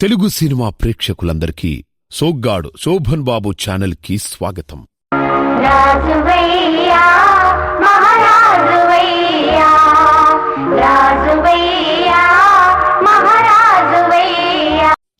Telugu cinema ప్రేక్షకులందరికీ సోగ్గాడు శోభన్ బాబు ఛానల్కి స్వాగతం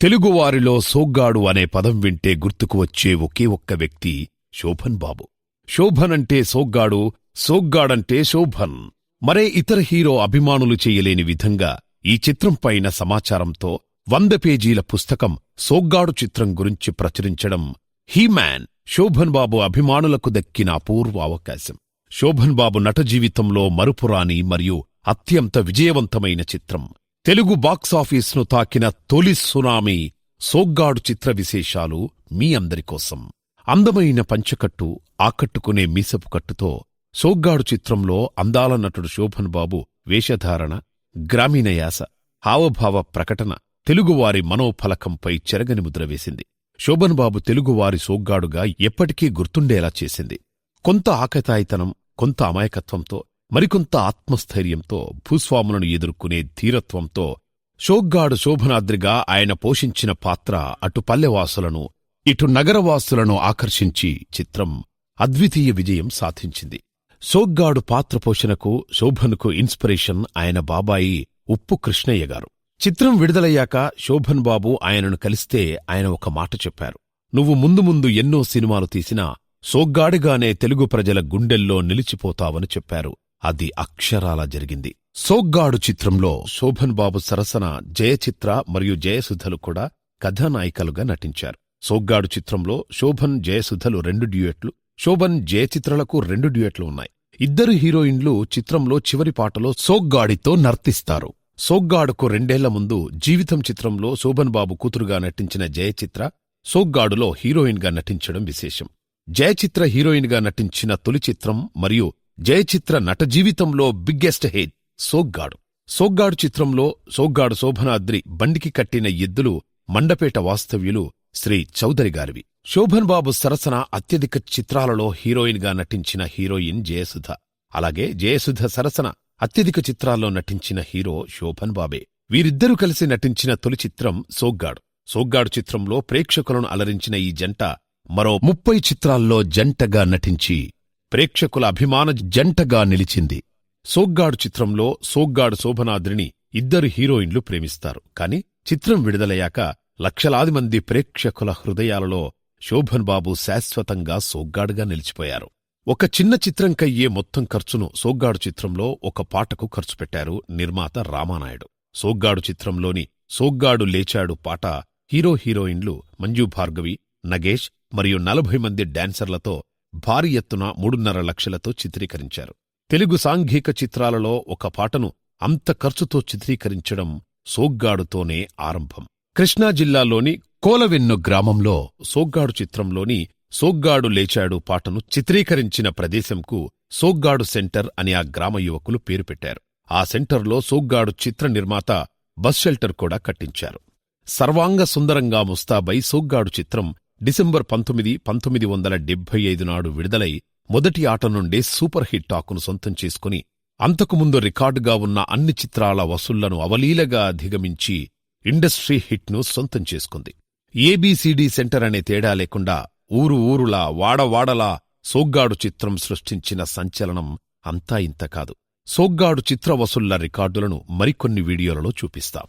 తెలుగువారిలో సోగ్గాడు అనే పదం వింటే గుర్తుకు వచ్చే ఒకే ఒక్క వ్యక్తి శోభన్ బాబు. శోభన్ అంటే సోగ్గాడు సోగ్గాడంటే శోభన్. మరే ఇతర హీరో అభిమానులు చేయలేని విధంగా ఈ చిత్రం పైన సమాచారంతో వంద పేజీల పుస్తకం సోగ్గాడు చిత్రం గురించి ప్రచురించడం హీమ్యాన్ శోభన్ బాబు అభిమానులకు దక్కిన అపూర్వ అవకాశం శోభన్ బాబు నట జీవితంలో మరుపురాని మరియు అత్యంత విజయవంతమైన చిత్రం. తెలుగు బాక్సాఫీస్ను తాకిన తొలి సునామీ సోగ్గాడు చిత్ర విశేషాలు మీ అందరికోసం అందమైన పంచకట్టు ఆకట్టుకునే మీసపు కట్టుతో సోగ్గాడు చిత్రంలో అందాల నటుడు శోభన్ బాబు వేషధారణ గ్రామీణ యాస హావభావ ప్రకటన తెలుగువారి మనోఫలకంపై చెరగని ముద్ర వేసింది. శోభన్ బాబు తెలుగువారి సోగ్గాడుగా ఎప్పటికీ గుర్తుండేలా చేసింది. కొంత ఆకతాయితనం కొంత అమాయకత్వంతో మరికొంత ఆత్మస్థైర్యంతో భూస్వాములను ఎదుర్కొనే ధీరత్వంతో షోగ్గాడు శోభనాద్రిగా ఆయన పోషించిన పాత్ర అటు పల్లెవాసులను ఇటు నగరవాసులను ఆకర్షించి చిత్రం అద్వితీయ విజయం సాధించింది. సోగ్గాడు పాత్ర పోషణకు శోభన్కు ఇన్స్పిరేషన్ ఆయన బాబాయి ఉప్పు కృష్ణయ్య గారు. చిత్రం విడుదలయ్యాక శోభన్ బాబు ఆయనను కలిస్తే ఆయన ఒక మాట చెప్పారు. నువ్వు ముందు ముందు ఎన్నో సినిమాలు తీసినా సోగ్గాడిగానే తెలుగు ప్రజల గుండెల్లో నిలిచిపోతావని చెప్పారు. అది అక్షరాలా జరిగింది. సోగ్గాడు చిత్రంలో శోభన్ బాబు సరసన జయచిత్ర మరియు జయసుధలు కూడా కథానాయికలుగా నటించారు. సోగ్గాడు చిత్రంలో శోభన్ జయసుధలు రెండు డ్యూయెట్లు శోభన్ జయచిత్రలకు రెండు డ్యూయెట్లు ఉన్నాయి. ఇద్దరు హీరోయిన్లు చిత్రంలో చివరి పాటలో సోగ్గాడితో నర్తిస్తారు. సోగ్గాడుకు రెండేళ్ళ ముందు జీవితం చిత్రంలో శోభన్ బాబు కూతురుగా నటించిన జయచిత్ర సోగ్గాడులో హీరోయిన్గా నటించడం విశేషం. జయచిత్ర హీరోయిన్గా నటించిన తొలి చిత్రం మరియు జయచిత్ర నట జీవితంలో బిగ్గెస్ట్ హేజ్ సోగ్గాడు. సోగ్గాడు చిత్రంలో సోగ్గాడు శోభనాద్రి బండికి కట్టిన ఎద్దులు మండపేట వాస్తవ్యులు శ్రీ చౌదరి గారివి. శోభన్ బాబు సరసన అత్యధిక చిత్రాలలో హీరోయిన్గా నటించిన హీరోయిన్ జయసుధ. అలాగే జయసుధ సరసన అత్యధిక చిత్రాల్లో నటించిన హీరో శోభన్ బాబే. వీరిద్దరూ కలిసి నటించిన తొలి చిత్రం సోగ్గాడు. సోగ్గాడు చిత్రంలో ప్రేక్షకులను అలరించిన ఈ జంట మరో ముప్పై చిత్రాల్లో జంటగా నటించి ప్రేక్షకుల అభిమాన జంటగా నిలిచింది. సోగ్గాడు చిత్రంలో సోగ్గాడు శోభనాద్రిని ఇద్దరు హీరోయిన్లు ప్రేమిస్తారు. కాని చిత్రం విడుదలయ్యాక లక్షలాది మంది ప్రేక్షకుల హృదయాలలో శోభన్ బాబు శాశ్వతంగా సోగ్గాడుగా నిలిచిపోయారు. ఒక చిన్న చిత్రంకయ్యే మొత్తం ఖర్చును సోగ్గాడు చిత్రంలో ఒక పాటకు ఖర్చు పెట్టారు నిర్మాత రామానాయుడు. సోగ్గాడు చిత్రంలోని సోగ్గాడు లేచాడు పాట హీరో హీరోయిన్లు మంజు భార్గవి నగేష్ మరియు నలభై మంది డాన్సర్లతో భారీ ఎత్తున మూడున్నర లక్షలతో చిత్రీకరించారు. తెలుగు సాంఘిక చిత్రాలలో ఒక పాటను అంత ఖర్చుతో చిత్రీకరించడం సోగ్గాడుతోనే ఆరంభం. కృష్ణా జిల్లాలోని కోలవెన్ను గ్రామంలో సోగ్గాడు చిత్రంలోని సోగ్గాడు లేచాడు పాటను చిత్రీకరించిన ప్రదేశంకు సోగ్గాడు సెంటర్ అని ఆ గ్రామ యువకులు పేరు పెట్టారు. ఆ సెంటర్లో సోగ్గాడు చిత్ర నిర్మాత బస్ షెల్టర్ కూడా కట్టించారు. సర్వాంగ సుందరంగా ముస్తాబై సోగ్గాడు చిత్రం డిసెంబర్ పంతొమ్మిది పంతొమ్మిది వందల డెబ్బై ఐదు నాడు విడుదలై మొదటి ఆట నుండే సూపర్ హిట్ టాకును సొంతం చేసుకుని అంతకుముందు రికార్డుగా ఉన్న అన్ని చిత్రాల వసూళ్ళను అవలీలగా అధిగమించి ఇండస్ట్రీ హిట్ను సొంతం చేసుకుంది. ఏబీసీడీ సెంటర్ అనే తేడా లేకుండా ఊరు ఊరులా వాడవాడలా సోగ్గాడు చిత్రం సృష్టించిన సంచలనం అంతా ఇంత కాదు. సోగ్గాడు చిత్ర వసూళ్ళ రికార్డులను మరికొన్ని వీడియోలలో చూపిస్తాం.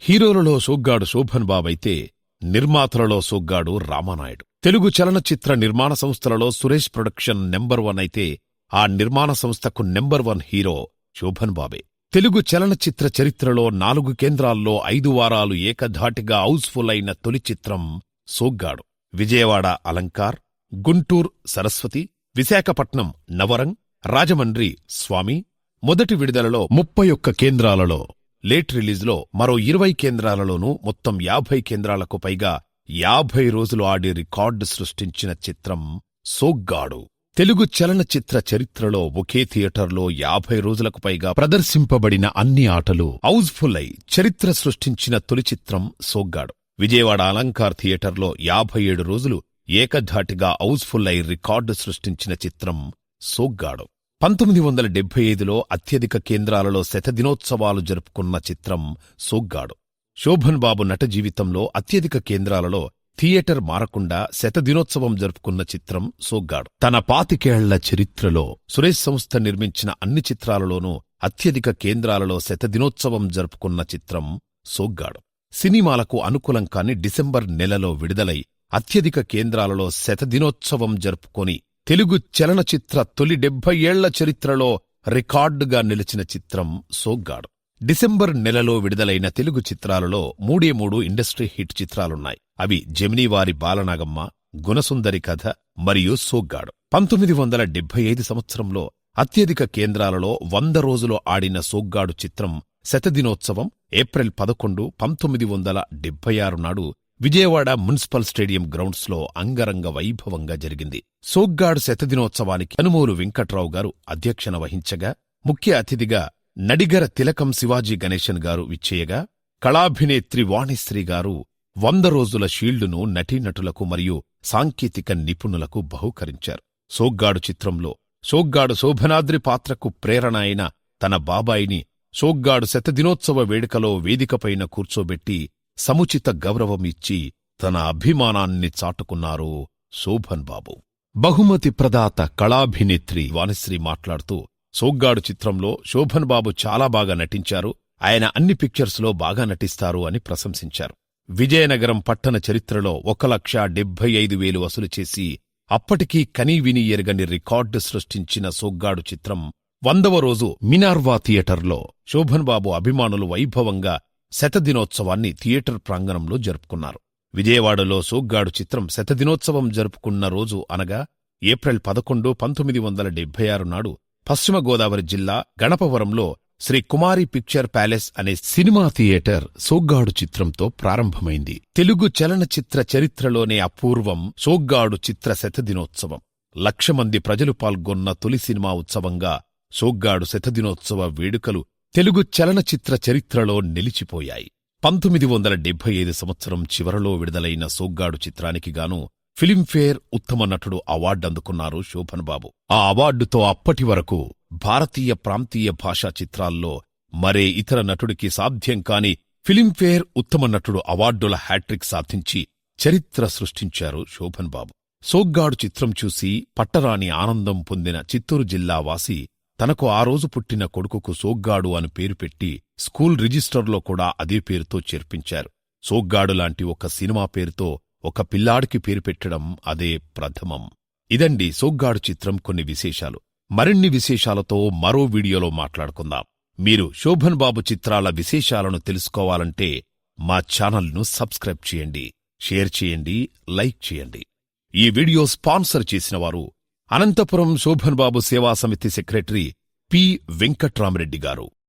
హీరోలలో సోగ్గాడు శోభన్ బాబైతే నిర్మాతలలో సోగ్గాడు రామానాయుడు. తెలుగు చలనచిత్ర నిర్మాణ సంస్థలలో సురేష్ ప్రొడక్షన్ నెంబర్ వన్ అయితే ఆ నిర్మాణ సంస్థకు నెంబర్ వన్ హీరో శోభన్ బాబే. తెలుగు చలనచిత్ర చరిత్రలో నాలుగు కేంద్రాల్లో ఐదు వారాలు ఏకధాటిగా హౌస్ఫుల్ అయిన తొలి చిత్రం సోగ్గాడు. విజయవాడ అలంకార్ గుంటూర్ సరస్వతి విశాఖపట్నం నవరంగ్ రాజమండ్రి స్వామి మొదటి విడుదలలో ముప్పై ఒక్క కేంద్రాలలో లేట్ రిలీజ్లో మరో ఇరవై కేంద్రాలలోనూ మొత్తం యాభై కేంద్రాలకు పైగా యాభై రోజులు ఆడి రికార్డు సృష్టించిన చిత్రం సోగ్గాడు. తెలుగు చలనచిత్ర చరిత్రలో ఒకే థియేటర్లో యాభై రోజులకు పైగా ప్రదర్శింపబడిన అన్ని ఆటలు హౌస్ఫుల్ అయి చరిత్ర సృష్టించిన తొలి చిత్రం సోగ్గాడు. విజయవాడ అలంకార్ థియేటర్లో యాభై ఏడు రోజులు ఏకధాటిగా హౌస్ఫుల్ అయి రికార్డు సృష్టించిన చిత్రం సోగ్గాడు. పంతొమ్మిది వందల డెబ్బై ఐదులో అత్యధిక కేంద్రాలలో శతదినోత్సవాలు జరుపుకున్న చిత్రం సోగ్గాడు. శోభన్ బాబు నట జీవితంలో అత్యధిక కేంద్రాలలో థియేటర్ మారకుండా శతదినోత్సవం జరుపుకున్న చిత్రం సోగ్గాడు. తన పాతికేళ్ళ చరిత్రలో సురేష్ సంస్థ నిర్మించిన అన్ని చిత్రాలలోనూ అత్యధిక కేంద్రాలలో శతదినోత్సవం జరుపుకున్న చిత్రం సోగ్గాడు. సినిమాలకు అనుకూలం కాని డిసెంబర్ నెలలో విడుదలై అత్యధిక కేంద్రాలలో శతదినోత్సవం జరుపుకొని తెలుగు చలనచిత్ర తొలి డెబ్బై ఏళ్ళ చరిత్రలో రికార్డుగా నిలిచిన చిత్రం సోగ్గాడు. డిసెంబర్ నెలలో విడుదలైన తెలుగు చిత్రాలలో మూడే మూడు ఇండస్ట్రీ హిట్ చిత్రాలున్నాయి. అవి జమినీవారి బాలనాగమ్మ గుణసుందరి కథ మరియు సోగ్గాడు. పంతొమ్మిది వందల డెబ్బై ఐదు సంవత్సరంలో అత్యధిక కేంద్రాలలో వంద రోజులు ఆడిన సోగ్గాడు చిత్రం శతదినోత్సవం ఏప్రిల్ పదకొండు పంతొమ్మిది వందల డెబ్బై ఆరు నాడు విజయవాడ మున్సిపల్ స్టేడియం గ్రౌండ్స్లో అంగరంగ వైభవంగా జరిగింది. సోగ్గాడు శతదినోత్సవానికి అనుమూలు వెంకట్రావు గారు అధ్యక్షన వహించగా ముఖ్య అతిథిగా నడిగర తిలకం శివాజీ గణేశన్ గారు విచ్చేయగా కళాభినేత్రి వాణిశ్రీ గారు వంద రోజుల షీల్డును నటీనటులకు మరియు సాంకేతిక నిపుణులకు బహూకరించారు. సోగ్గాడు చిత్రంలో సోగ్గాడు శోభనాద్రి పాత్రకు ప్రేరణ అయిన తన బాబాయిని సోగ్గాడు శతదినోత్సవ వేడుకలో వేదికపైన కూర్చోబెట్టి సముచిత గౌరవం ఇచ్చి తన అభిమానాన్ని చాటుకున్నారు శోభన్ బాబు బహుమతి ప్రదాత కళాభినేత్రి వాణిశ్రీ మాట్లాడుతూ సోగ్గాడు చిత్రంలో శోభన్ బాబు చాలా బాగా నటించారు ఆయన అన్ని పిక్చర్స్లో బాగా నటిస్తారు అని ప్రశంసించారు. విజయనగరం పట్టణ చరిత్రలో ఒక లక్ష డెబ్బై ఐదు వేలు వసూలు చేసి అప్పటికీ కనీవిని ఎరగని రికార్డు సృష్టించిన సోగ్గాడు చిత్రం వందవ రోజు మినార్వా థియేటర్లో శోభన్ బాబు అభిమానులు వైభవంగా శతదినోత్సవాన్ని థియేటర్ ప్రాంగణంలో జరుపుకున్నారు. విజయవాడలో సోగ్గాడు చిత్రం శతదినోత్సవం జరుపుకున్న రోజు అనగా ఏప్రిల్ పదకొండు పంతొమ్మిది వందల డెబ్బై ఆరు నాడు పశ్చిమ గోదావరి జిల్లా గణపవరంలో శ్రీ కుమారి పిక్చర్ ప్యాలెస్ అనే సినిమా థియేటర్ సోగ్గాడు చిత్రంతో ప్రారంభమైంది. తెలుగు చలనచిత్ర చరిత్రలోనే అపూర్వం సోగ్గాడు చిత్ర శతదినోత్సవం. లక్ష మంది ప్రజలు పాల్గొన్న తొలి సినిమా ఉత్సవంగా సోగ్గాడు శతదినోత్సవ వేడుకలు తెలుగు చలనచిత్ర చరిత్రలో నిలిచిపోయాయి. పంతొమ్మిది వందల డెబ్బై ఐదు సంవత్సరం చివరలో విడుదలైన సోగ్గాడు చిత్రానికి గాను ఫిలింఫేర్ ఉత్తమ నటుడు అవార్డు అందుకున్నారు శోభన్ బాబు. ఆ అవార్డుతో అప్పటి వరకు భారతీయ ప్రాంతీయ భాషా చిత్రాల్లో మరే ఇతర నటుడికి సాధ్యం కాని ఫిలింఫేర్ ఉత్తమ నటుడు అవార్డుల హ్యాట్రిక్ సాధించి చరిత్ర సృష్టించారు శోభన్ బాబు. సోగ్గాడు చిత్రం చూసి పట్టరాని ఆనందం పొందిన చిత్తూరు జిల్లా వాసి తనకు ఆ రోజు పుట్టిన కొడుకుకు సోగ్గాడు అని పేరు పెట్టి స్కూల్ రిజిస్టర్లో కూడా అదే పేరుతో చేర్పించారు. సోగ్గాడు లాంటి ఒక సినిమా పేరుతో ఒక పిల్లాడికి పేరు పెట్టడం అదే ప్రథమం. ఇదండి సోగ్గాడు చిత్రం కొన్ని విశేషాలు. మరిన్ని విశేషాలతో మరో వీడియోలో మాట్లాడుకుందాం. మీరు శోభన్ బాబు చిత్రాల విశేషాలను తెలుసుకోవాలంటే మా ఛానల్ను సబ్స్క్రైబ్ చేయండి షేర్ చేయండి లైక్ చేయండి. ఈ వీడియో స్పాన్సర్ చేసిన వారు అనంతపురం శోభన్బాబు సేవా సమితి సెక్రటరీ పి వెంకట్రామరెడ్డి గారు.